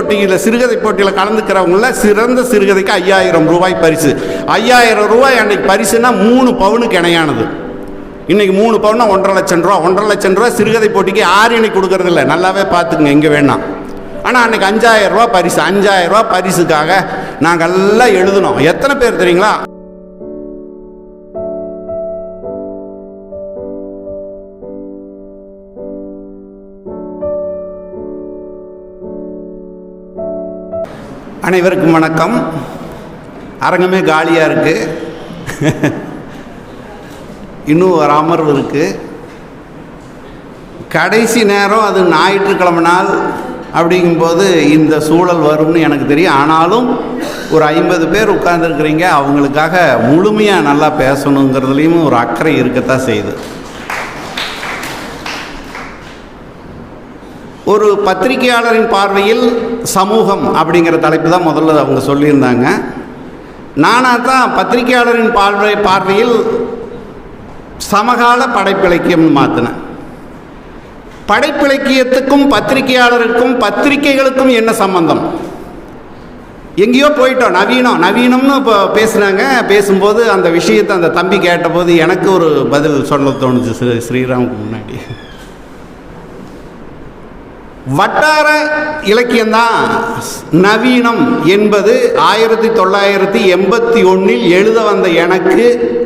போட்டியில் சிறுகதை போட்டியில் கலந்துக்கிறவங்கள சிறந்த சிறுகதைக்கு ஐயாயிரம் ரூபாய் பரிசு. ஐயாயிரம் ரூபாய் அன்னைக்கு பரிசுனா மூணு பவுனுக்கு இணையானது. இன்னைக்கு மூணு பவுனா ஒன்றரை லட்சம் ரூபா. ஒன்றரை லட்சம் ரூபா சிறுகதை போட்டிக்கு யாரும் இன்னைக்கு கொடுக்கறதில்ல. நல்லாவே பார்த்துக்குங்க எங்கே வேணாம் ஆனால் அன்னைக்கு அஞ்சாயிரம் ரூபா பரிசு. அஞ்சாயிரம் ரூபா பரிசுக்காக நாங்கள் எல்லாம் எழுதணும். எத்தனை பேர் தெரியுங்களா? அனைவருக்கும் வணக்கம். அரங்கமே காலியாக இருக்குது இன்னும் ஒரு அமர்வு இருக்குது கடைசி நேரம் அது ஞாயிற்றுக்கிழமை நாள் அப்படிங்கும்போது இந்த சூழல் வரும்னு எனக்கு தெரியும். ஆனாலும் ஒரு ஐம்பது பேர் உட்கார்ந்துருக்கிறீங்க. அவங்களுக்காக முழுமையாக நல்லா பேசணுங்கிறதுலையும் ஒரு அக்கறை இருக்கத்தான் செய்யுது. ஒரு பத்திரிகையாளரின் பார்வையில் சமூகம் அப்படிங்கிற தலைப்பு தான் முதல்ல அவங்க சொல்லியிருந்தாங்க. நானாக தான் பத்திரிகையாளரின் பார்வை பார்வையில் சமகால படைப்பிலக்கியம்னு மாற்றினேன் படைப்பிலக்கியத்துக்கும் பத்திரிகையாளருக்கும் பத்திரிகைகளுக்கும் என்ன சம்பந்தம்? எங்கேயோ போயிட்டோம் நவீனம் நவீனம்னு இப்போ பேசுனாங்க. பேசும்போது அந்த விஷயத்தை அந்த தம்பி கேட்டபோது எனக்கு ஒரு பதில் சொல்ல தோணுச்சு ஸ்ரீ ஸ்ரீராமுக்கு முன்னாடி. வட்டார இலக்கியம்தான். நவீனம் என்பது ஆயிரத்தி தொள்ளாயிரத்தி எண்பத்தி ஒன்றில் எழுத வந்த எனக்கு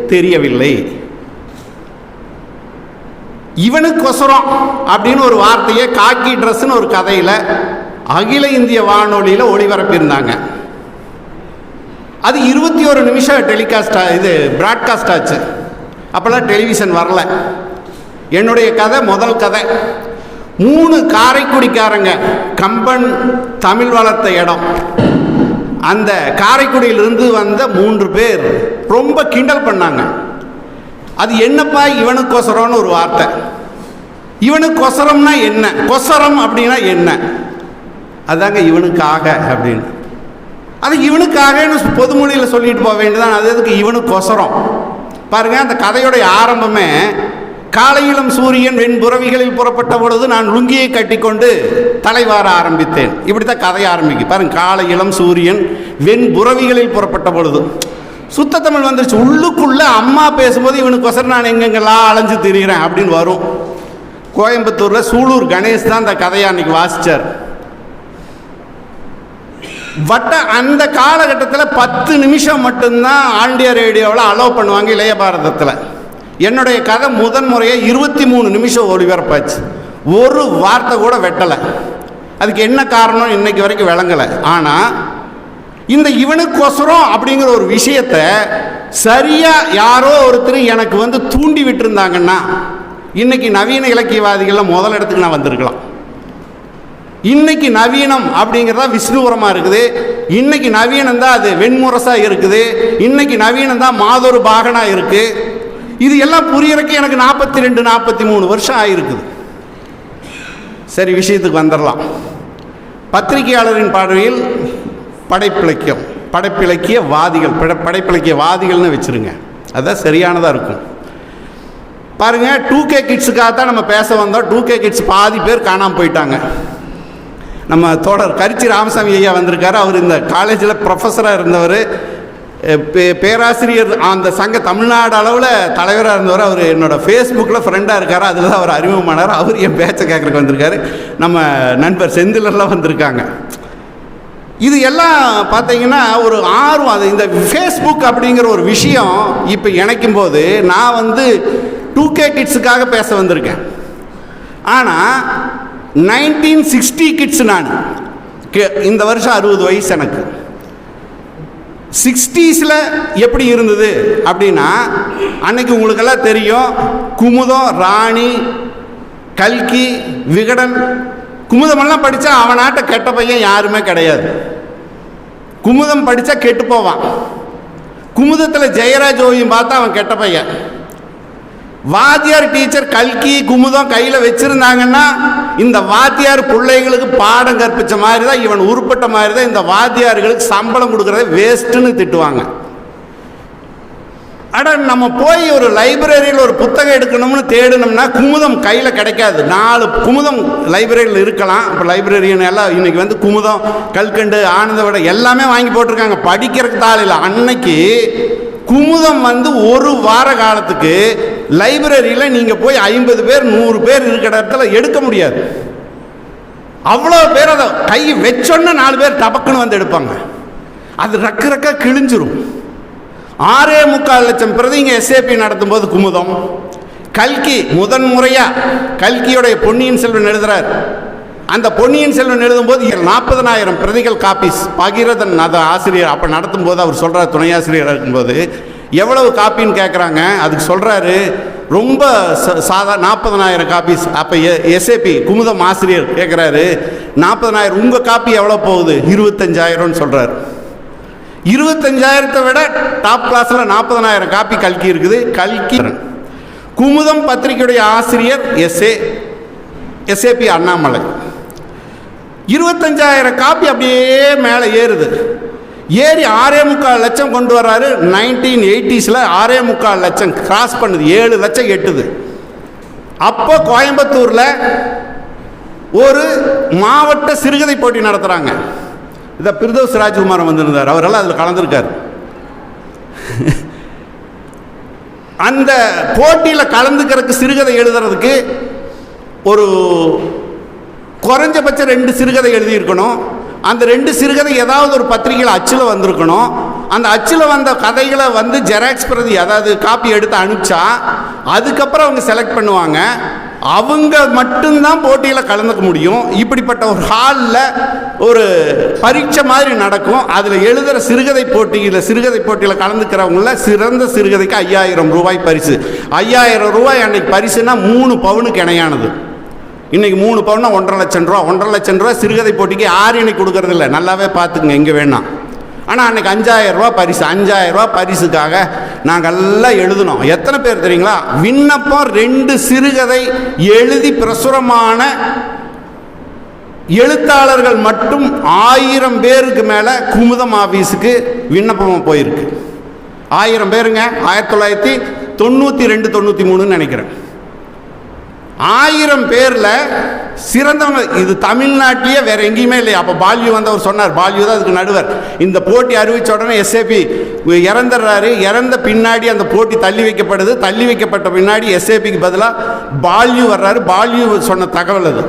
தெரியவில்லை. இவனுக்கொசரம் அப்படின்னு ஒரு வார்த்தையை காக்கி ட்ரெஸ்ன்னு ஒரு கதையில் அகில இந்திய வானொலியில் ஒளிபரப்பியிருந்தாங்க. அது இருபத்தி ஒரு நிமிஷம் டெலிகாஸ்ட் இது பிராட்காஸ்ட் ஆச்சு. அப்போல்லாம் டெலிவிஷன் வரல. என்னுடைய கதை முதல் கதை. மூணு காரைக்குடிக்காரங்க கம்பன் தமிழ் வளர்த்த இடம். அந்த காரைக்குடியிலிருந்து வந்த மூன்று பேர் ரொம்ப கிண்டல் பண்ணாங்க. அது என்னப்பா இவனுக்கொசரம்னு ஒரு வார்த்தை. இவனுக்கொசரம்னா என்ன? கொசரம் அப்படின்னா என்ன? அதாங்க இவனுக்காக அப்படின்னு. அது இவனுக்காகன்னு பொதுமொழியில் சொல்லிட்டு போக வேண்டியதான் அது எதுக்கு? இவனுக்கொசரம் பாருங்க அந்த கதையோடைய ஆரம்பமே காலையிலும் சூரியன் வெண்புறவிகளில் புறப்பட்ட பொழுது நான் லுங்கியை கட்டிக்கொண்டு தலைவார ஆரம்பித்தேன். இப்படி தான் கதை ஆரம்பிக்கும் பாருங்க காலையிலும் சூரியன் வெண்புறவிகளில் புறப்பட்ட பொழுது. சுத்த தமிழ் வந்துருச்சு. உள்ளுக்குள்ள அம்மா பேசும்போது இவனுக்கு ஒசரம் நான் எங்கெங்கெல்லாம் அலைஞ்சு திரிகிறேன் அப்படின்னு வரும். கோயம்புத்தூரில் சூலூர் கணேஷ் தான் அந்த கதையை அன்னைக்கு வாசித்தார் வட்ட அந்த காலகட்டத்தில் பத்து நிமிஷம் மட்டும்தான் ஆண்டியா ரேடியோவில் அலோவ் பண்ணுவாங்க இளைய பாரதத்தில். என்னுடைய கதை முதன் முறையாக இருபத்தி மூணு நிமிஷம் ஒளிபரப்பாச்சு ஒரு வார்த்தை கூட வெட்டலை. அதுக்கு என்ன காரணம் இன்னைக்கு வரைக்கும் விளங்கலை. ஆனால் இந்த இவனுக்கோசரம் அப்படிங்கிற ஒரு விஷயத்த சரியாக யாரோ ஒருத்தர் எனக்கு வந்து தூண்டி விட்டுருந்தாங்கன்னா இன்னைக்கு நவீன இலக்கியவாதிகளில் முதல் இடத்துக்கு நான் வந்திருக்கலாம். இன்னைக்கு நவீனம் அப்படிங்கிறதா விஷ்ணுபுரமாக இருக்குது. இன்னைக்கு நவீனம் தான் அது வெண்முரசாக இருக்குது. இன்னைக்கு நவீனம் தான் மாதொரு பாகனாக இருக்குது இது எல்லாம் புரியறக்கு எனக்கு நாற்பத்தி ரெண்டு நாற்பத்தி மூணு வருஷம் ஆகிருக்குது சரி விஷயத்துக்கு வந்துடலாம். பத்திரிகையாளரின் பார்வையில் படைப்பிலக்கியம் படைப்பிலக்கிய வாதிகள் பட படைப்பிலக்கிய வாதிகள்னு வச்சுருங்க. அதுதான் சரியானதாக இருக்கும். பாருங்கள் டூ கே கிட்ஸுக்காக தான் நம்ம பேச வந்தோம். டூ கே கிட்ஸ் பாதி பேர் காணாமல் போயிட்டாங்க. நம்ம தோழர் கரிச்சி ராமசாமி ஐயா வந்திருக்காரு. அவர் இந்த காலேஜில் ப்ரொஃபஸராக இருந்தவர். பேராசிரியர் அந்த சங்க தமிழ்நாடு அளவில் தலைவராக இருந்தவர் அவர் என்னோட ஃபேஸ்புக்கில் ஃப்ரெண்டாக இருக்கார். அதில் தான் அவர் அறிமுகமானார். அவர் என் பேச்சை கேட்குறக்கு வந்திருக்காரு. நம்ம நண்பர் செந்திலர்லாம் வந்திருக்காங்க. இது எல்லாம் பார்த்தீங்கன்னா ஒரு ஆர்வம். அது இந்த ஃபேஸ்புக் அப்படிங்கிற ஒரு விஷயம் இப்போ இணைக்கும் போது நான் வந்து டூ கே கிட்ஸுக்காக பேச வந்திருக்கேன். ஆனால் நைன்டீன் சிக்ஸ்டி கிட்ஸ் நான். கே- இந்த வருஷம் அறுபது வயசு எனக்கு. சிக்ஸ்டீஸில் எப்படி இருந்தது அப்படின்னா அன்னைக்கு உங்களுக்கெல்லாம் தெரியும் குமுதம் ராணி கல்கி விகடன் குமுதமெல்லாம் படித்தா அவன் நாட்டை கெட்ட பையன் யாருமே கிடையாது. குமுதம் படித்தா கெட்டு போவான். குமுதத்தில் ஜெயராஜ் ஓவியம் பார்த்தா அவன் கெட்ட பையன். வாத்தியார் டீச்சர் கல்கி குமுதம் கையில் வச்சுருந்தாங்கன்னா இந்த வாத்தியார் பிள்ளைங்களுக்கு பாடம் கற்பிச்ச மாதிரி தான் இவன் உருப்பட்ட மாதிரி தான் இந்த வாத்தியார்களுக்கு சம்பளம் கொடுக்கறத வேஸ்ட்டுன்னு திட்டுவாங்க. அட நம்ம போய் ஒரு லைப்ரரியில் ஒரு புத்தகம் எடுக்கணும்னு தேடணும்னா குமுதம் கையில் கிடைக்காது. நாலு குமுதம் லைப்ரரியில் இருக்கலாம். இப்போ லைப்ரரியன் எல்லாம் இன்னைக்கு வந்து குமுதம் கல்கண்டு ஆனந்த விட எல்லாமே வாங்கி போட்டிருக்காங்க. படிக்கிறதுக்கு தாள் இல்லை. அன்னைக்கு குமுதம் வந்து ஒரு வார காலத்துக்கு லைப்ரரியில் நீங்கள் போய் ஐம்பது பேர் நூறு பேர் இருக்கிற இடத்துல எடுக்க முடியாது. அவ்வளோ பேர் அதை கை வச்சோன்னு நாலு பேர் டபக்குன்னு வந்து எடுப்பாங்க. அது ரக்க ரக்க கிழிஞ்சிரும். ஆறே முக்கால் லட்சம் பிரதிங்க எஸ்ஏபி நடத்தும் போது குமுதம். கல்கி முதன் முறையாக கல்கியோடைய பொன்னியின் செல்வன் எழுதுறார். அந்த பொன்னியின் செல்வன் எழுதும்போது நாற்பதனாயிரம் பிரதிகள் காப்பீஸ் பகீரதன் அதை ஆசிரியர் அப்போ நடத்தும் போது அவர் சொல்கிறார் துணை ஆசிரியர் இருக்கும்போது எவ்வளவு காப்பின்னு கேட்குறாங்க அதுக்கு சொல்கிறாரு ரொம்ப ச- சாதா நாற்பதனாயிரம் காப்பீஸ். அப்போ எஸ்ஏபி குமுதம் ஆசிரியர் கேட்குறாரு நாற்பதனாயிரம் உங்கள் காப்பி எவ்வளோ போகுது? இருபத்தஞ்சாயிரம்னு சொல்கிறார் இருபத்தஞ்சாயிரத்தை விட டாப் கிளாஸில் நாற்பதனாயிரம் காப்பி கல்கி இருக்குது. கல்கி குமுதம் பத்திரிகையுடைய ஆசிரியர் எஸ்ஏ எஸ்ஏபி அண்ணாமலை. இருபத்தஞ்சாயிரம் காப்பி அப்படியே மேலே ஏறுது. ஏறி ஆறே முக்கால் லட்சம் கொண்டு வர்றாரு. நைன்டீன் எயிட்டிஸில் ஆறே முக்கால் லட்சம் கிராஸ் பண்ணுது. ஏழு லட்சம் எட்டுது. அப்போ கோயம்புத்தூரில் ஒரு மாவட்ட சிறுகதை போட்டி நடத்துகிறாங்க இதை பிரதோஸ் ராஜ்குமார் வந்திருந்தார். அவரெல்லாம் அதில் கலந்துருக்கார். அந்த போட்டியில் கலந்துக்கிறதுக்கு சிறுகதை எழுதுறதுக்கு ஒரு குறைஞ்சபட்சம் ரெண்டு சிறுகதை எழுதியிருக்கணும். அந்த ரெண்டு சிறுகதை ஏதாவது ஒரு பத்திரிகையில் அச்சில் வந்திருக்கணும். அந்த அச்சில் வந்த கதைகளை வந்து ஜெராக்ஸ் பிரதி அதாவது காப்பி எடுத்து அனுப்பிச்சா அதுக்கப்புறம் அவங்க செலக்ட் பண்ணுவாங்க. அவங்க மட்டும்தான் போட்டியில் கலந்துக்க முடியும். இப்படிப்பட்ட ஒரு ஹாலில் ஒரு பரீட்சை மாதிரி நடக்கும். அதில் எழுதுகிற சிறுகதை போட்டியில் சிறுகதை போட்டியில் கலந்துக்கிறவங்கள சிறந்த சிறுகதைக்கு ஐயாயிரம் ரூபாய் பரிசு. ஐயாயிரம் ரூபாய் அன்னைக்கு பரிசுனா மூணு பவுனுக்கு இணையானது. இன்னைக்கு மூணு பவுன்னா ஒன்றரை லட்சம் ரூபா. ஒன்றரை லட்சம் ரூபா சிறுகதை போட்டிக்கு யாரும் இன்னைக்கு கொடுக்கறது இல்லை நல்லாவே பார்த்துக்குங்க எங்கே வேணாம் ஆனால் அன்னைக்கு அஞ்சாயிரம் ரூபா பரிசு. அஞ்சாயிரம் ரூபா பரிசுக்காக நாங்கள் எல்லாம் எழுதினோம். எத்தனை பேர் தெரியுங்களா? விண்ணப்பம் ரெண்டு சிறுகதை எழுதி பிரசுரமான எழுத்தாளர்கள் மட்டும் ஆயிரம் பேருக்கு மேலே குமுதம் ஆஃபீஸுக்கு விண்ணப்பமாக போயிருக்கு. ஆயிரம் பேருங்க. ஆயிரத்தி தொள்ளாயிரத்தி தொண்ணூற்றி ரெண்டு தொண்ணூற்றி மூணுன்னு நினைக்கிறேன். ஆயிரம் பேரில் சிறந்தவங்க இது தமிழ்நாட்டிலேயே வேற எங்கேயுமே இல்லையா. அப்போ பால்யூ வந்தவர் சொன்னார் பால்யூ தான் அதுக்கு நடுவர். இந்த போட்டி அறிவித்த உடனே எஸ்ஏபி இறந்துடுறாரு. இறந்த பின்னாடி அந்த போட்டி தள்ளி வைக்கப்படுது. தள்ளி வைக்கப்பட்ட பின்னாடி எஸ்ஏபிக்கு பதிலாக பால்யூ வர்றாரு. பால்யூ சொன்ன தகவல் அது.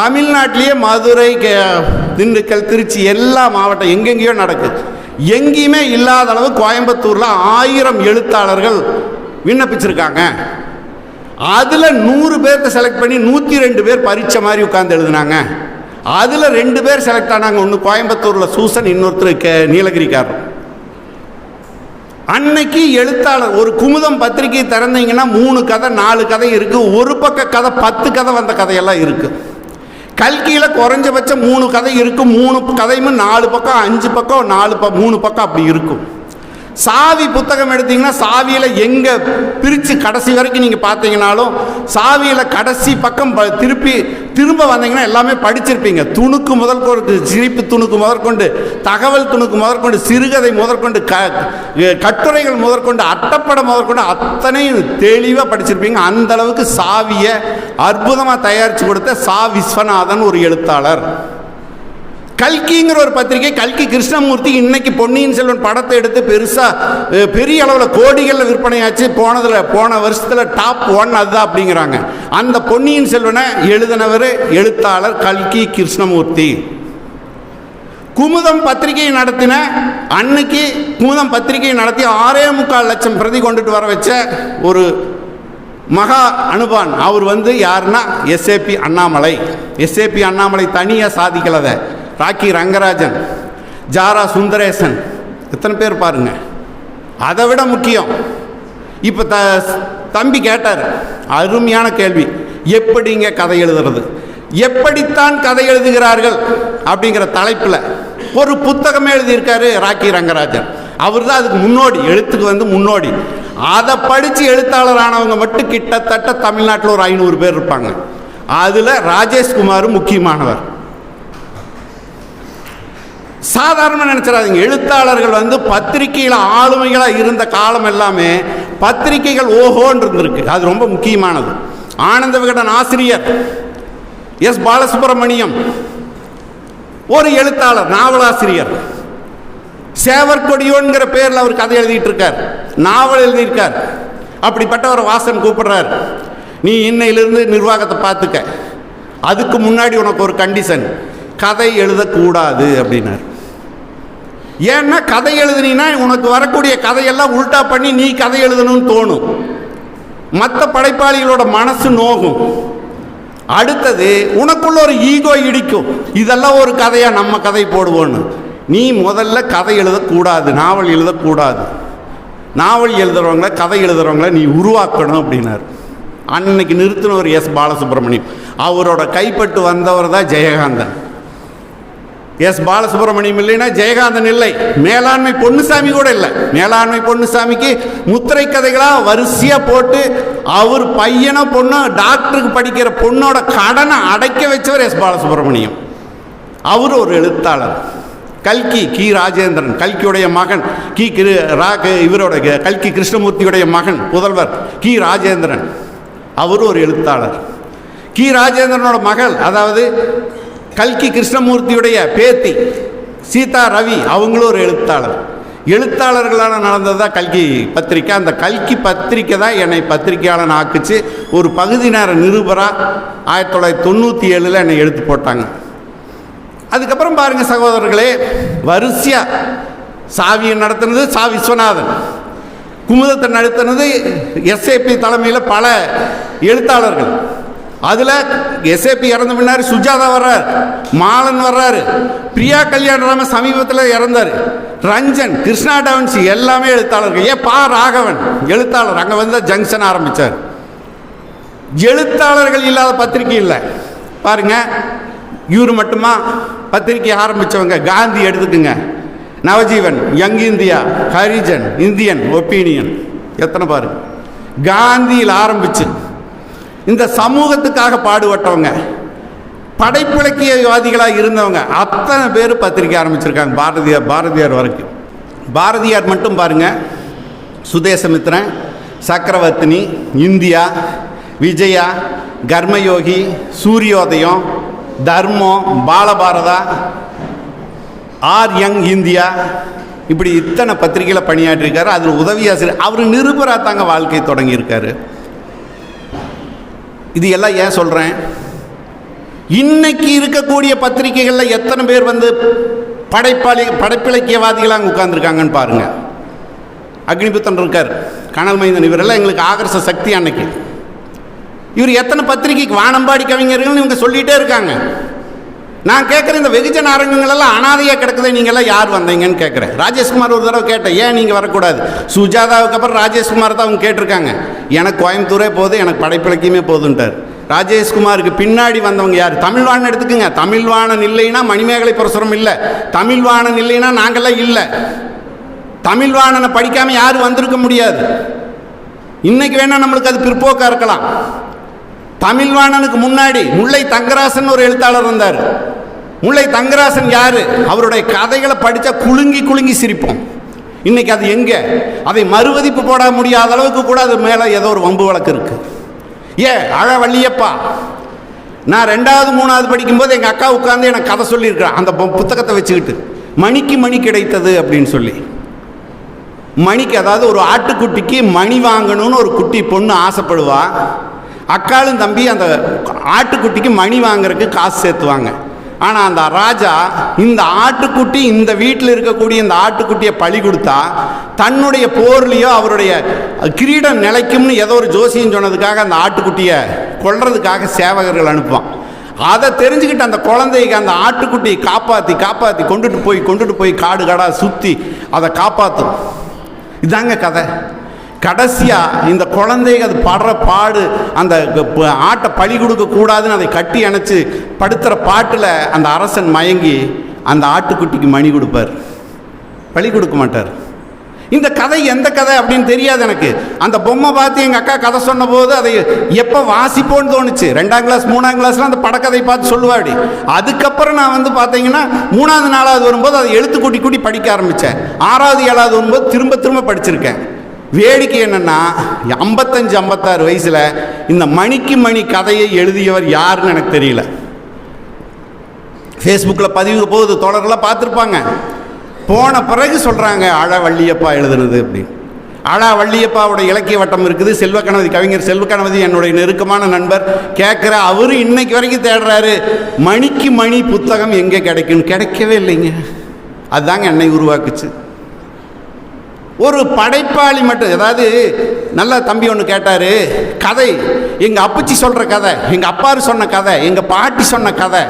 தமிழ்நாட்டிலேயே மதுரை திண்டுக்கல் திருச்சி எல்லா மாவட்டம் எங்கெங்கேயோ நடக்குது. எங்கேயுமே இல்லாத அளவு கோயம்புத்தூரில் ஆயிரம் எழுத்தாளர்கள் விண்ணப்பிச்சிருக்காங்க. அதில் நூறு பேர்த்த செலக்ட் பண்ணி நூற்றி ரெண்டு பேர் பரீட்சை மாதிரி உட்காந்து எழுதுனாங்க. அதில் ரெண்டு பேர் செலக்ட் ஆனாங்க. ஒன்று கோயம்புத்தூரில் சூசன் இன்னொருத்தர் கே நீலகிரிக்காரர். அன்னைக்கு எழுத்தாளர் ஒரு குமுதம் பத்திரிகை திறந்தீங்கன்னா மூணு கதை நாலு கதை இருக்குது ஒரு பக்க கதை பத்து கதை வந்த கதையெல்லாம் இருக்குது கல்கியில் குறைஞ்சபட்சம் மூணு கதை இருக்கும் மூணு கதையுமே நாலு பக்கம் அஞ்சு பக்கம் நாலு ப மூணு பக்கம் அப்படி இருக்கும். சாவி புத்தகம் எடுத்தீங்கன்னா சாவியில் எங்கே பிரித்து கடைசி வரைக்கும் நீங்கள் பார்த்தீங்கனாலும் சாவியில் கடைசி பக்கம் ப- திருப்பி திரும்ப வந்தீங்கன்னா எல்லாமே படிச்சிருப்பீங்க. துணுக்கு முதற்கொண்டு சிரிப்பு துணுக்கு முதற்கொண்டு தகவல் துணுக்கு முதற்கொண்டு சிறுகதை முதற்கொண்டு க கட்டுரைகள் முதற்கொண்டு அட்டப்படம் முதற்கொண்டு அத்தனையும் தெளிவாக படிச்சிருப்பீங்க. அந்த அளவுக்கு சாவியை அற்புதமாக தயாரித்து கொடுத்த சா. விஸ்வநாதன் ஒரு எழுத்தாளர். கல்கிங்கிற ஒரு பத்திரிகை கல்கி கிருஷ்ணமூர்த்தி இன்னைக்கு பொன்னியின் செல்வன் படத்தை எடுத்து பெருசாக பெரிய அளவில் கோடிகளில் விற்பனையாச்சு. போனதில் போன வருஷத்தில் டாப் ஒன் அதுதான் அப்படிங்கிறாங்க. அந்த பொன்னியின் செல்வனை எழுதினவர் எழுத்தாளர் கல்கி கிருஷ்ணமூர்த்தி. குமுதம் பத்திரிகை நடத்தின அன்னைக்கு குமுதம் பத்திரிகை நடத்தி ஆறே முக்கால் லட்சம் பிரதி கொண்டுட்டு வர வச்ச ஒரு மகா அனுபான். அவர் வந்து யாருன்னா எஸ்ஏபி அண்ணாமலை. எஸ்ஏபி அண்ணாமலை தனியாக சாதிக்கலதை. ராக்கி ரங்கராஜன் ஜாரா சுந்தரேசன் எத்தனை பேர் பாருங்க. அதை விட முக்கியம். இப்போ த தம்பி கேட்டார் அருமையான கேள்வி எப்படிங்க கதை எழுதுறது? எப்படித்தான் கதை எழுதுகிறார்கள்? அப்படிங்கிற தலைப்பில் ஒரு புத்தகமே எழுதியிருக்காரு ராக்கி ரங்கராஜன். அவர் தான் அதுக்கு முன்னோடி எழுத்துக்கு வந்து முன்னோடி. அதை படித்து எழுத்தாளரானவங்க மட்டும் கிட்டத்தட்ட தமிழ்நாட்டில் ஒரு ஐநூறு பேர் இருப்பாங்க. அதில் ராஜேஷ்குமார் முக்கியமானவர். சாதாரணமாக நினச்சிடாதீங்க. எழுத்தாளர்கள் வந்து பத்திரிகையில் ஆளுமைகளாக இருந்த காலம் எல்லாமே பத்திரிகைகள் ஓஹோன்னு இருந்திருக்கு. அது ரொம்ப முக்கியமானது. ஆனந்த விகடன் ஆசிரியர் எஸ் பாலசுப்ரமணியம் ஒரு எழுத்தாளர் நாவலாசிரியர். சேவற்கொடியோன்கிற பேரில் அவர் கதை எழுதிட்டு இருக்கார் நாவல் எழுதியிருக்கார். அப்படிப்பட்டவர் வாசன் கூப்பிடுறார். நீ இன்னையிலிருந்து நிர்வாகத்தை பார்த்துக்க. அதுக்கு முன்னாடி உனக்கு ஒரு கண்டிஷன் கதை எழுதக்கூடாது அப்படின்னார். ஏன்னா கதை எழுதுனீன்னா உனக்கு வரக்கூடிய கதையெல்லாம் உல்டா பண்ணி நீ கதை எழுதணும்னு தோணும். மற்ற படைப்பாளிகளோட மனசு நோகும். அடுத்தது உனக்குள்ள ஒரு ஈகோ இடிக்கும். இதெல்லாம் ஒரு கதையா நம்ம கதை போடுவோன்னு. நீ முதல்ல கதை எழுதக்கூடாது நாவல் எழுதக்கூடாது. நாவல் எழுதுறவங்கள கதை எழுதுறவங்கள நீ உருவாக்கணும் அப்படின்னார். அன்னைக்கு நிறுத்தினவர் எஸ். பாலசுப்ரமணியம். அவரோட கைப்பட்டு வந்தவர் தான் ஜெயகாந்தன். எஸ் பாலசுப்ரமணியம் இல்லைன்னா ஜெயகாந்தன் இல்லை. மேலாண்மை பொன்னுசாமி கூட இல்லை. மேலாண்மை பொன்னுசாமிக்கு முத்திரை கதைகளாக வரிசையாக போட்டு அவர் பையனோ பொண்ணோ டாக்டருக்கு படிக்கிற பொண்ணோட கடனை அடைக்க வச்சவர் எஸ் பாலசுப்ரமணியம். அவர் ஒரு எழுத்தாளர். கல்கி கி ராஜேந்திரன் கல்கியுடைய மகன். கி கிரு ரா இவரோட கல்கி கிருஷ்ணமூர்த்தியுடைய மகன் புதல்வர் கி ராஜேந்திரன். அவர் ஒரு எழுத்தாளர். கி ராஜேந்திரனோட மகள் அதாவது கல்கி கிருஷ்ணமூர்த்தியுடைய பேத்தி சீதா ரவி அவங்களும் ஒரு எழுத்தாளர். எழுத்தாளர்களால் நடந்தது தான் கல்கி பத்திரிக்கை. அந்த கல்கி பத்திரிக்கை தான் என்னை பத்திரிக்கையாளன் ஆக்குச்சு. ஒரு பகுதி நேர நிருபராக ஆயிரத்தி தொள்ளாயிரத்தி தொண்ணூற்றி ஏழில் என்னை எடுத்து போட்டாங்க. அதுக்கப்புறம் பாருங்கள் சகோதரர்களே வரிசையாக சாவியை நடத்தினது சா விஸ்வநாதன். குமுதத்தை நடத்தினது எஸ்ஏபி தலைமையில் பல எழுத்தாளர்கள். அதில் எஸ்ஏபி இறந்த பின்னாடி சுஜாதா வர்றார். மாலன் வர்றாரு. பிரியா கல்யாணராம சமீபத்தில் இறந்தார். ரஞ்சன் கிருஷ்ணா டாவன்சி எல்லாமே எழுத்தாளர்கள். ஏன் பா ராகவன் எழுத்தாளர். அங்கே வந்து ஜங்ஷன் ஆரம்பித்தார் எழுத்தாளர்கள் இல்லாத பத்திரிக்கை இல்லை. பாருங்க இவர் மட்டுமா? பத்திரிக்கை ஆரம்பித்தவங்க காந்தி எடுத்துக்குங்க. Navajivan Young India. Harijan Indian Opinion. எத்தனை பாருங்க காந்தியில் ஆரம்பிச்சு. இந்த சமூகத்துக்காக பாடுபட்டவங்க படைப்பிலக்கியவாதிகளாக இருந்தவங்க அத்தனை பேர் பத்திரிக்கை ஆரம்பிச்சிருக்காங்க பாரதியார் பாரதியார் வரைக்கும். பாரதியார் மட்டும் பாருங்க சுதேசமித்ரன் சக்கரவர்த்தினி India Vijaya Karmayogi Suryodayam Dharmam பாலபாரதா R young India இப்படி இத்தனை பத்திரிகையில் பணியாற்றிருக்காரு. அதில் உதவி ஆசிரியர் அவர் நிருபராக தாங்க வாழ்க்கை தொடங்கியிருக்காரு. இது எல்லாம் ஏன் சொல்கிறேன் இன்னைக்கு இருக்கக்கூடிய பத்திரிகைகளில் எத்தனை பேர் வந்து படைப்பாளி படைப்பிலக்கியவாதிகளாக உட்காந்துருக்காங்கன்னு பாருங்கள் அக்னிபுத்தன் இருக்கார் கனல் மைந்தன் இவரெல்லாம் எங்களுக்கு ஆகர்ஷ சக்தி அன்னைக்கு. இவர் எத்தனை பத்திரிகைக்கு வானம்பாடி கவிஞர்கள் இவங்க சொல்லிகிட்டே இருக்காங்க. நான் கேட்குற இந்த வெகுஜன அரங்கங்களெல்லாம் அனாதையாக கிடக்குது நீங்கள்லாம் யார் வந்தீங்கன்னு கேட்குறேன் ராஜேஷ்குமார் ஒரு தடவை கேட்டேன் ஏன் நீங்கள் வரக்கூடாது? சுஜாதாவுக்கு அப்புறம் ராஜேஷ்குமார் தான் அவங்க கேட்டிருக்காங்க. எனக்கு கோயம்புத்தூரே போதும் எனக்கு படைப்பிலக்கியமே போதுன்ட்டார் ராஜேஷ்குமாருக்கு பின்னாடி வந்தவங்க யார்? தமிழ்வாணன் எடுத்துக்கோங்க. தமிழ்வாணன் இல்லைன்னா மணிமேகலை பிரசுரம் இல்லை. தமிழ்வாணன் இல்லைன்னா நாங்கள்லாம் இல்லை. தமிழ்வாணனை படிக்காமல் யாரும் வந்திருக்க முடியாது. இன்னைக்கு வேணால் நம்மளுக்கு அது பிற்போக்காக இருக்கலாம். தமிழ்வாணனுக்கு முன்னாடி முல்லை தங்கராசன் ஒரு எழுத்தாளர் இருந்தார். முல்லை தங்கராசன் யாரு? அவருடைய கதைகளை படித்தா குலுங்கி குலுங்கி சிரிப்போம். இன்னைக்கு அது எங்கே? அதை மறுவதிப்பு போட முடியாத அளவுக்கு கூட அது மேலே ஏதோ ஒரு வம்பு வழக்கு இருக்கு. ஏ அழவள்ளியப்பா நான் ரெண்டாவது மூணாவது படிக்கும்போது எங்கள் அக்கா உட்காந்து எனக்கு கதை சொல்லியிருக்கிறேன் அந்த புத்தகத்தை வச்சுக்கிட்டு மணிக்கு மணி கிடைத்தது அப்படின்னு சொல்லி. மணிக்கு அதாவது ஒரு ஆட்டுக்குட்டிக்கு மணி வாங்கணும்னு ஒரு குட்டி பொண்ணு ஆசைப்படுவா. அக்காலும் தம்பி அந்த ஆட்டுக்குட்டிக்கு மணி வாங்குறதுக்கு காசு சேர்த்துவாங்க. ஆனால் அந்த ராஜா இந்த ஆட்டுக்குட்டி இந்த வீட்டில் இருக்கக்கூடிய இந்த ஆட்டுக்குட்டியை பழி கொடுத்தா தன்னுடைய போர்லேயோ அவருடைய கிரீடம் நிலைக்கும்னு ஏதோ ஒரு ஜோசியம் சொன்னதுக்காக அந்த ஆட்டுக்குட்டியை கொல்றதுக்காக சேவகர்கள் அனுப்புவான். அதை தெரிஞ்சுக்கிட்டு அந்த குழந்தைக்கு அந்த ஆட்டுக்குட்டியை காப்பாற்றி காப்பாற்றி கொண்டுட்டு போய் கொண்டுட்டு போய் காடு காடாக சுற்றி அதை காப்பாற்றும் இதாங்க கதை. கடைசியாக இந்த குழந்தைங்க அது படுற பாடு அந்த ப- ஆட்டை பழி கொடுக்கக்கூடாதுன்னு அதை கட்டி அணைச்சி படுத்துகிற பாட்டில் அந்த அரசன் மயங்கி அந்த ஆட்டுக்குட்டிக்கு மணி கொடுப்பார். பழி கொடுக்க மாட்டார். இந்த கதை எந்த கதை அப்படின்னு தெரியாது எனக்கு. அந்த பொம்மை பார்த்து எங்கள் அக்கா கதை சொன்னபோது அதை எப்போ வாசிப்போன்னு தோணுச்சு. ரெண்டாம் கிளாஸ் மூணாம் கிளாஸ்லாம் அந்த படக்கதை பார்த்து சொல்லுவாடி அதுக்கப்புறம் நான் வந்து பார்த்தீங்கன்னா மூணாவது நாலாவது வரும்போது அதை எழுத்து கூட்டி கூட்டி படிக்க ஆரம்பித்தேன் ஆறாவது ஏழாவது வரும்போது திரும்ப திரும்ப படிச்சிருக்கேன். வேடிக்கை என்னன்னா ஐம்பத்தஞ்சு ஐம்பத்தாறு வயசில் இந்த மணிக்கு மணி கதையை எழுதியவர் யாருன்னு எனக்கு தெரியல. ஃபேஸ்புக்கில் பதிவு போகுது தொடரெல்லாம் பார்த்துருப்பாங்க. போன பிறகு சொல்கிறாங்க அழ வள்ளியப்பா எழுதுனது அப்படின்னு. அழா வள்ளியப்பாவோட இலக்கிய வட்டம் இருக்குது. செல்வ கணபதி கவிஞர் செல்வ கணபதி என்னுடைய நெருக்கமான நண்பர். கேட்குற அவரும் இன்னைக்கு வரைக்கும் தேடுறாரு. மணிக்கு மணி புத்தகம் எங்கே கிடைக்கும் கிடைக்கவே இல்லைங்க. அதுதாங்க என்னை உருவாக்குச்சு. ஒரு படைப்பாளி மட்டும் ஏதாவது நல்ல தம்பி ஒன்று கேட்டார் கதை எங்கள் அப்பச்சி சொல்கிற கதை எங்கள் அப்பாரு சொன்ன கதை எங்கள் பாட்டி சொன்ன கதை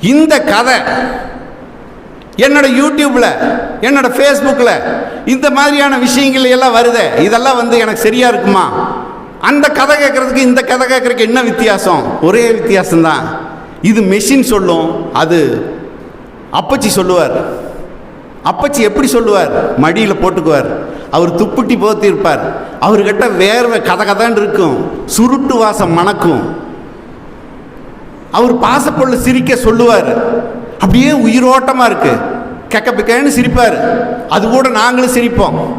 இந்த கதை என்னோட யூடியூப்பில் என்னோட ஃபேஸ்புக்கில் இந்த மாதிரியான விஷயங்கள் எல்லாம் வருதே இதெல்லாம் வந்து எனக்கு சரியாக இருக்குமா? அந்த கதை கேட்குறதுக்கு இந்த கதை கேட்குறதுக்கு என்ன வித்தியாசம்? ஒரே வித்தியாசம்தான். இது மெஷின் சொல்லும் அது அப்பச்சி சொல்லுவார். அப்பச்சி எப்படி சொல்லுவார்? மடியில் போட்டுக்குவார். அவர் துப்புட்டி போத்திருப்பார். அவர்கிட்ட வேர்வை கதை கதைன்னு இருக்கும். சுருட்டு வாசம் மணக்கும். அவர் பாசப்பொருள் சிரிக்க சொல்லுவார். அப்படியே உயிரோட்டமாக இருக்கு. கெக்க பிக்கன்னு சிரிப்பார். அது கூட நாங்களும் சிரிப்போம்.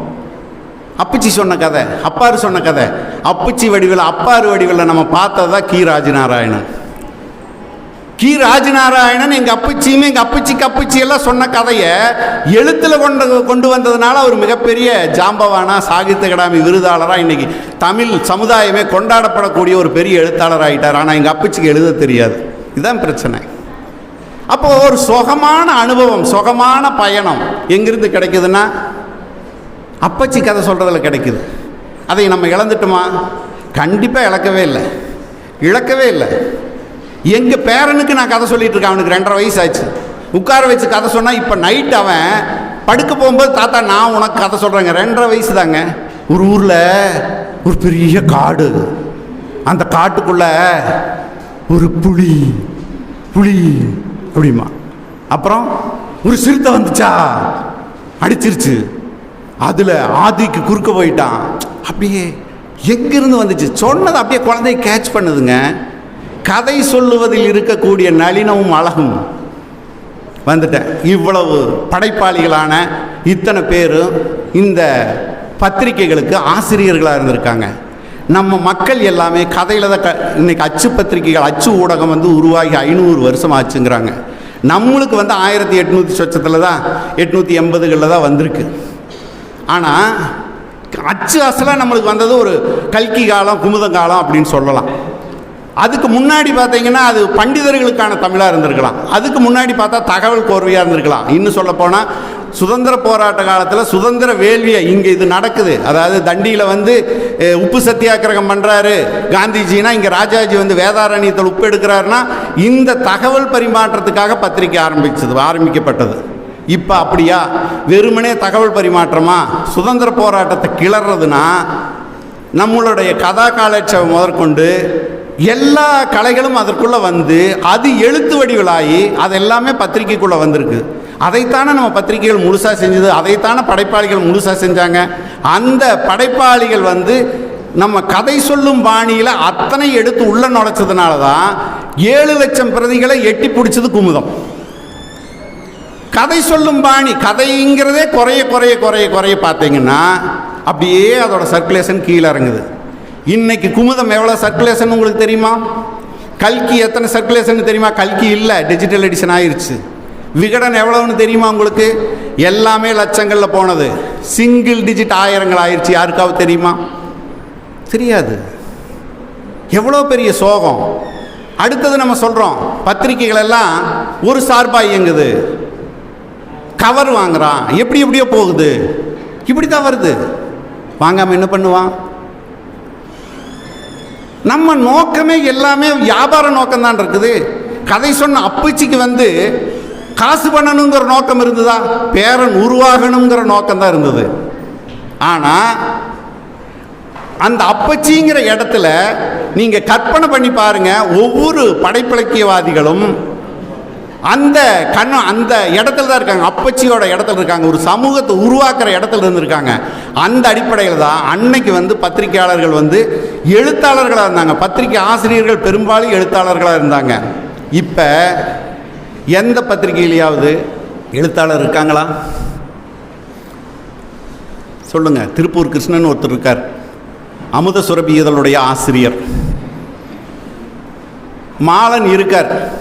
அப்பச்சி சொன்ன கதை அப்பாரு சொன்ன கதை. அப்பச்சி வடிவில் அப்பாரு வடிவில் நம்ம பார்த்ததா கி. ராஜநாராயணன். கி. ராஜநாராயணன் எங்கள் அப்பச்சியுமே எங்கள் அப்பச்சிக்கு அப்பச்சி எல்லாம் சொன்ன கதையை எழுத்தில் கொண்டு கொண்டு வந்ததுனால அவர் மிகப்பெரிய ஜாம்பவானா சாகித்ய அகாடமி விருதாளராக இன்றைக்கி தமிழ் சமுதாயமே கொண்டாடப்படக்கூடிய ஒரு பெரிய எழுத்தாளர் ஆகிட்டார் ஆனால் எங்கள் அப்பச்சிக்கு எழுத தெரியாது. இதுதான் பிரச்சனை. அப்போ ஒரு சுகமான அனுபவம் சுகமான பயணம் எங்கிருந்து கிடைக்குதுன்னா அப்பச்சி கதை சொல்கிறதுல கிடைக்குது. அதை நம்ம இழந்துட்டோமா? கண்டிப்பாக இழக்கவே இல்லை. இழக்கவே இல்லை. எங்கள் பேரனுக்கு நான் கதை சொல்லிட்டு இருக்கேன் அவனுக்கு ரெண்டரை வயசு ஆச்சு உட்கார வச்சு கதை சொன்னால் இப்போ நைட் அவன் படுக்க போகும்போது தாத்தா நான் உனக்கு கதை சொல்கிறேங்க ரெண்டரை வயசு தாங்க ஒரு ஊரில் ஒரு பெரிய காடு. அந்த காட்டுக்குள்ள ஒரு புலி புலி அப்படிமா. அப்புறம் ஒரு சிறுத்தை வந்துச்சா? அடிச்சிருச்சு. அதில் ஆதிக்கு குறுக்க போயிட்டான். அப்படியே எங்கேருந்து வந்துச்சு? சொன்னது அப்படியே குழந்தைய கேட்ச் பண்ணுதுங்க. கதை சொல்லுவதில் இருக்கக்கூடிய நளினமும் அழகும். வந்துட்டேன். இவ்வளவு படைப்பாளிகளான இத்தனை பேரும் இந்த பத்திரிகைகளுக்கு ஆசிரியர்களாக இருந்திருக்காங்க. நம்ம மக்கள் எல்லாமே கதையில் தான் க இன்னைக்கு அச்சு பத்திரிகைகள் அச்சு ஊடகம் வந்து உருவாகி ஐநூறு வருஷம் ஆச்சுங்கிறாங்க. நம்மளுக்கு வந்து ஆயிரத்தி எட்நூற்றி சொச்சத்தில் தான் எட்நூற்றி எண்பதுகளில் தான் வந்திருக்கு. ஆனால் அச்சு அசலாக நம்மளுக்கு வந்தது ஒரு கல்கி காலம் குமுதம் காலம் அப்படின்னு சொல்லலாம். அதுக்கு முன்னாடி பார்த்தீங்கன்னா அது பண்டிதர்களுக்கான தமிழாக இருந்திருக்கலாம். அதுக்கு முன்னாடி பார்த்தா தகவல் கோர்வையாக இருந்திருக்கலாம். இன்னும் சொல்ல போனால் சுதந்திர போராட்ட காலத்தில் சுதந்திர வேள்வியை இங்கே இது நடக்குது. அதாவது தண்டியில் வந்து உப்பு சத்தியாகிரகம் பண்ணுறாரு காந்திஜினா இங்கே ராஜாஜி வந்து வேதாரண்யத்தில் உப்பு எடுக்கிறாருன்னா இந்த தகவல் பரிமாற்றத்துக்காக பத்திரிக்கை ஆரம்பிச்சது ஆரம்பிக்கப்பட்டது. இப்போ அப்படியா? வெறுமனே தகவல் பரிமாற்றமா? சுதந்திர போராட்டத்தை கிளறதுனா நம்மளுடைய கதா காலட்சேபம் முதற்கொண்டு எல்லா கலைகளும் அதற்குள்ளே வந்து அது எழுத்து வடிவலாகி அது எல்லாமே பத்திரிக்கைக்குள்ளே வந்திருக்கு. அதைத்தானே நம்ம பத்திரிகைகள் முழுசாக செஞ்சது அதைத்தானே படைப்பாளிகள் முழுசாக செஞ்சாங்க. அந்த படைப்பாளிகள் வந்து நம்ம கதை சொல்லும் பாணியில் அத்தனை எடுத்து உள்ள நுழைச்சதுனால தான் ஏழு லட்சம் பிரதிகளை எட்டி பிடிச்சது குமுதம். கதை சொல்லும் பாணி கதைங்கிறதே குறைய குறைய குறைய குறைய பார்த்தீங்கன்னா அப்படியே அதோட சர்க்குலேஷன் கீழே இறங்குது. இன்னைக்கு குமுதம் எவ்வளோ சர்க்குலேஷன் உங்களுக்கு தெரியுமா? கல்கி எத்தனை சர்க்குலேஷன் தெரியுமா? கல்கி இல்லை டிஜிட்டல் எடிஷன் ஆயிடுச்சு விகடன் எவ்வளோன்னு தெரியுமா உங்களுக்கு? எல்லாமே லட்சங்களில் போனது. சிங்கிள் டிஜிட் ஆயிரங்கள் ஆயிடுச்சு யாருக்காவது தெரியுமா? தெரியாது. எவ்வளோ பெரிய சோகம். அடுத்தது நம்ம சொல்கிறோம் பத்திரிகைகள் எல்லாம் ஒரு சார்பாக இயங்குது. கவர் வாங்குறான். எப்படி எப்படியோ போகுது. இப்படி தான் வருது. வாங்காமல் என்ன பண்ணுவான்? நம்ம நோக்கமே எல்லாமே வியாபார நோக்கம் தான் இருக்குது. கதை சொன்ன அப்பச்சிக்கு வந்து காசு பண்ணணுங்கிற நோக்கம் இருந்ததா? பேரன் உருவாகணுங்கிற நோக்கம் தான் இருந்தது. ஆனால் அந்த அப்பச்சிங்கிற இடத்துல நீங்கள் கற்பனை பண்ணி பாருங்கள் ஒவ்வொரு படைப்பிலக்கியவாதிகளும் அந்த கண்ணு அந்த இடத்துல தான் இருக்காங்க. அப்பச்சியோட இடத்துல இருக்காங்க. ஒரு சமூகத்தை உருவாக்குற இடத்துல இருந்திருக்காங்க. அந்த அடிப்படையில் தான் அன்னைக்கு வந்து பத்திரிகையாளர்கள் வந்து எழுத்தாளர்களாக இருந்தாங்க. பத்திரிகை ஆசிரியர்கள் பெரும்பாலும் எழுத்தாளர்களாக இருந்தாங்க. இப்போ எந்த பத்திரிகையிலையாவது எழுத்தாளர் இருக்காங்களா? சொல்லுங்கள் திருப்பூர் கிருஷ்ணன் ஒருத்தர் இருக்கார். அமுத சுரபி இதழுடைய ஆசிரியர். மாலன் இருக்கார்.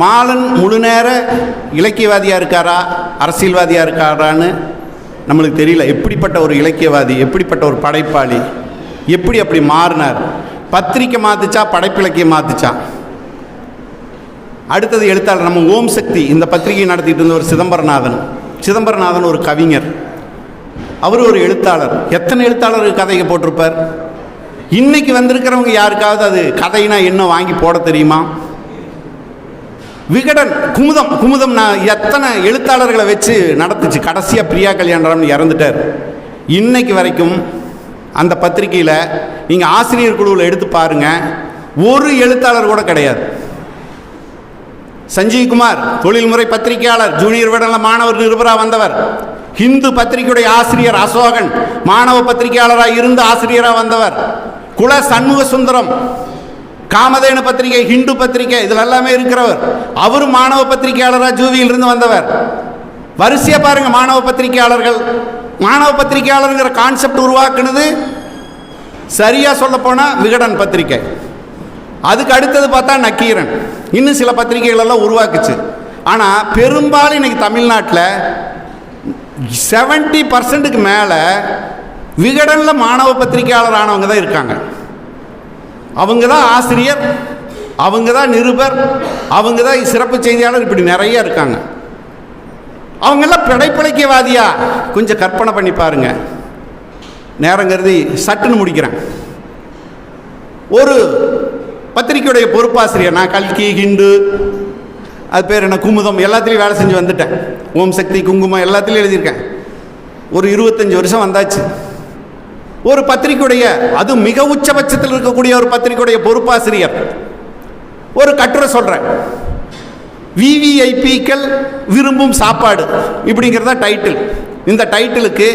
மாலன் முழு நேர இலக்கியவாதியாக இருக்காரா? அரசியல்வாதியாக இருக்காரான்னு நம்மளுக்கு தெரியல. எப்படிப்பட்ட ஒரு இலக்கியவாதி? எப்படிப்பட்ட ஒரு படைப்பாளி? எப்படி அப்படி மாறினார்? பத்திரிக்கை மாற்றுச்சா படைப்பிலக்கியம் மாற்றுச்சா அடுத்தது எழுத்தாளர் நம்ம ஓம் சக்தி இந்த பத்திரிகையை நடத்திட்டு இருந்த ஒரு சிதம்பரநாதன். சிதம்பரநாதன் ஒரு கவிஞர். அவர் ஒரு எழுத்தாளர். எத்தனை எழுத்தாளர் கதையை போட்டிருப்பார்? இன்னைக்கு வந்திருக்கிறவங்க யாருக்காவது அது கதைனா என்ன வாங்கி போட தெரியுமா? விகடன் குமுதம். குமுதம் நான் எத்தனை எழுத்தாளர்களை வச்சு நடத்துச்சு? கடைசியாக பிரியா கல்யாணராமன் இறந்துட்டார். இன்னைக்கு வரைக்கும் அந்த பத்திரிகையில் நீங்கள் ஆசிரியர் குழுவில் எடுத்து பாருங்க. ஒரு எழுத்தாளர் கூட கிடையாது. சஞ்சீவ் குமார் தொழில்முறை பத்திரிகையாளர் ஜூனியர் விடல மாணவர் நிருபராக வந்தவர். ஹிந்து பத்திரிகையுடைய ஆசிரியர் அசோகன் மாணவ பத்திரிகையாளராக இருந்து ஆசிரியராக வந்தவர். குல சண்முக சுந்தரம் காமதேனு பத்திரிகை ஹிந்து பத்திரிகை இதில் எல்லாமே இருக்கிறவர். அவரும் மாணவ பத்திரிகையாளராக ஜூவியில் இருந்து வந்தவர். வரிசையாக பாருங்க மாணவ பத்திரிகையாளர்கள். மாணவ பத்திரிகையாளருங்கிற கான்செப்ட் உருவாக்குனது சரியாக சொல்ல விகடன் பத்திரிகை. அதுக்கு அடுத்தது பார்த்தா நக்கீரன். இன்னும் சில பத்திரிகைகளெல்லாம் உருவாக்குச்சு. ஆனால் பெரும்பாலும் இன்றைக்கி தமிழ்நாட்டில் செவன்ட்டி பர்சன்ட்டுக்கு மேலே விகடனில் மாணவ பத்திரிகையாளர் ஆனவங்க தான் இருக்காங்க. அவங்க தான் ஆசிரியர் அவங்க தான் நிருபர் அவங்க தான் சிறப்பு செய்தியாளர் இப்படி நிறைய இருக்காங்க. அவங்கெல்லாம் பிழைப்பிழைக்கவாதியா கொஞ்சம் கற்பனை பண்ணி பாருங்க. நேரங்கிறது சட்டுன்னு முடிக்கிறேன். ஒரு பத்திரிக்கையுடைய பொறுப்பாசிரியர் நான் கல்கி ஹிண்டு அது பேர் என்ன குமுதம் எல்லாத்துலேயும் வேலை செஞ்சு வந்துட்டேன். ஓம் சக்தி குங்குமம் எல்லாத்துலேயும் எழுதியிருக்கேன். ஒரு இருபத்தஞ்சி வருஷம் வந்தாச்சு. ஒரு பத்திரிக்கையுடைய அது மிக உச்சபட்சத்தில் இருக்கக்கூடிய ஒரு பத்திரிக்கையுடைய பொறுப்பாசிரியர். ஒரு கட்டுரை சொல்கிறேன் விவிஐபிக்கள் விரும்பும் சாப்பாடு இப்படிங்கிறத டைட்டில் இந்த டைட்டிலுக்கு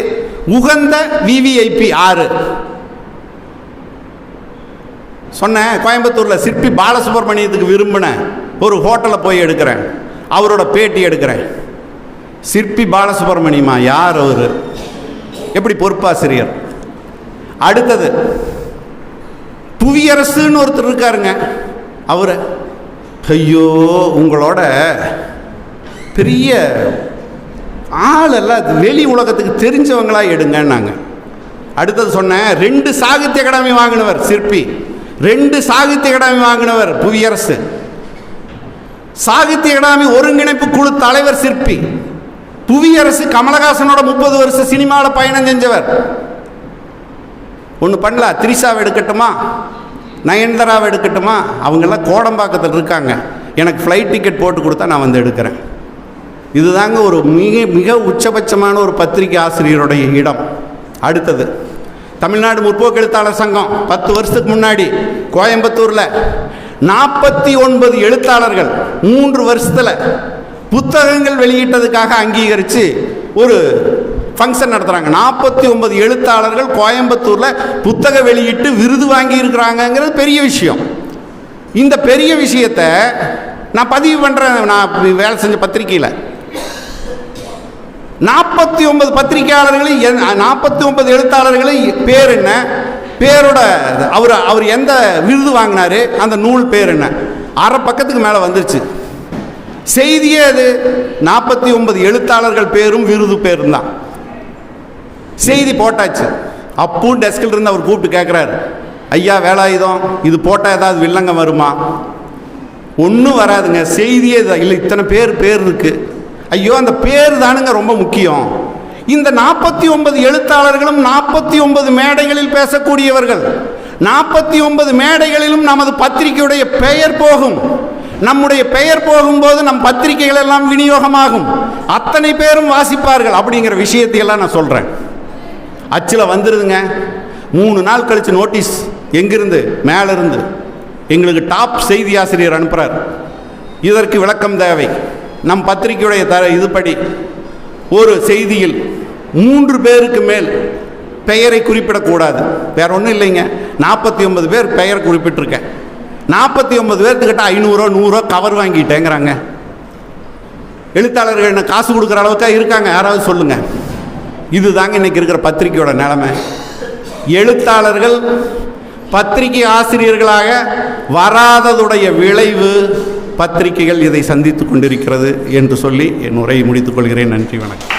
உகந்த விவிஐபி ஆறு. சொன்னேன் கோயம்புத்தூரில் சிற்பி பாலசுப்ரமணியத்துக்கு விரும்பின ஒரு ஹோட்டலில் போய் எடுக்கிறேன். அவரோட பேட்டி எடுக்கிறேன். சிற்பி பாலசுப்ரமணியமா யார் அவர்? எப்படி பொறுப்பாசிரியர்? அடுத்தது புவியரசுன்னு ஒருத்தர் இருக்காருங்க அவரை. ஐயோ உங்களோட பெரிய ஆளெல்லாம் வெளி உலகத்துக்கு தெரிஞ்சவங்களா எடுங்கன்னாங்க. அடுத்தது சொன்னேன் ரெண்டு சாகித்ய அகாடமி வாங்கினவர் சிற்பி. ரெண்டு சாகித்ய அகாடமி வாங்கினவர் புவியரசு. சாகித்ய அகாடமி ஒருங்கிணைப்பு குழு தலைவர் சிற்பி. புவியரசு கமலஹாசனோட முப்பது வருஷம் சினிமாவில் பயணம் செஞ்சவர். ஒன்று பண்ணலாம் திரிஷாவை எடுக்கட்டுமா? நயன்தாராவை எடுக்கட்டுமா? அவங்கெல்லாம் கோடம்பாக்கத்தில் இருக்காங்க. எனக்கு ஃப்ளைட் டிக்கெட் போட்டு கொடுத்தா நான் வந்து எடுக்கிறேன். இதுதாங்க ஒரு மிக மிக உச்சபட்சமான ஒரு பத்திரிகை ஆசிரியருடைய இடம். அடுத்தது தமிழ்நாடு முற்போக்கு எழுத்தாளர் சங்கம் பத்து வருஷத்துக்கு முன்னாடி கோயம்புத்தூரில் நாற்பத்தி ஒன்பது எழுத்தாளர்கள் மூன்று வருஷத்தில் புத்தகங்கள் வெளியிட்டதுக்காக அங்கீகரித்து ஒரு ஃபங்க்ஷன் நடத்துகிறாங்க நாற்பத்தி ஒன்பது எழுத்தாளர்கள் கோயம்புத்தூரில் புத்தக வெளியிட்டு விருது வாங்கி இருக்கிறாங்கங்கிறது பெரிய விஷயம். இந்த பெரிய விஷயத்தை நான் பதிவு பண்ணுறேன் நான் வேலை செஞ்ச பத்திரிக்கையில் நாற்பத்தி ஒன்பது பத்திரிகையாளர்களை நாற்பத்தி ஒன்பது எழுத்தாளர்களை பேர் என்ன? பேரோட அவர் அவர் எந்த விருது வாங்கினாரு? அந்த நூல் பேர் என்ன? அரை பக்கத்துக்கு மேலே வந்துருச்சு. செய்தியே அது. நாற்பத்தி ஒன்பது எழுத்தாளர்கள் பேரும் விருது பேரும் தான். செய்தி போட்டாச்சு. அப்பவும் டெஸ்கில் இருந்து அவர் கூப்பிட்டு கேட்குறாரு ஐயா வேலாயுதம் இது போட்டால் ஏதாவது வில்லங்க வருமா? ஒன்றும் வராதுங்க. செய்தியே இல்லை இத்தனை பேர் பேர் இருக்குது ஐயோ அந்த பேர் தானுங்க ரொம்ப முக்கியம். இந்த நாற்பத்தி ஒன்பது எழுத்தாளர்களும் நாற்பத்தி ஒன்பது மேடைகளில் பேசக்கூடியவர்கள். நாற்பத்தி ஒன்பது மேடைகளிலும் நமது பத்திரிகையுடைய பெயர் போகும். நம்முடைய பெயர் போகும்போது நம் பத்திரிகைகள் எல்லாம் விநியோகமாகும். அத்தனை பேரும் வாசிப்பார்கள். அப்படிங்கிற விஷயத்தையெல்லாம் நான் சொல்கிறேன் அச்சில் வந்துடுதுங்க மூணு நாள் கழித்து நோட்டீஸ் எங்கிருந்து? மேலேருந்து. எங்களுக்கு டாப் செய்தி ஆசிரியர் அனுப்புகிறார் இதற்கு விளக்கம் தேவை. நம் பத்திரிகையுடைய த இதுபடி. ஒரு செய்தியில் மூன்று பேருக்கு மேல் பெயரை குறிப்பிடக்கூடாது. வேற ஒன்றும் இல்லைங்க. நாற்பத்தி ஒன்பது பேர் பெயர் குறிப்பிட்டிருக்கேன். நாற்பத்தி ஒன்பது பேர்த்துக்கிட்ட ஐநூறுரூவா நூறுரூவா கவர் வாங்கிட்டேங்கிறாங்க. எழுத்தாளர்கள் என்ன காசு கொடுக்குற அளவுக்காக இருக்காங்க? யாராவது சொல்லுங்கள் இது இதுதாங்க இன்னைக்கு இருக்கிற பத்திரிக்கையோட நிலைமை. எழுத்தாளர்கள் பத்திரிகை ஆசிரியர்களாக வராததுடைய விளைவு பத்திரிகைகள் இதை சந்தித்து கொண்டிருக்கிறது என்று சொல்லி என் உரையை முடித்துக் கொள்கிறேன். நன்றி வணக்கம்.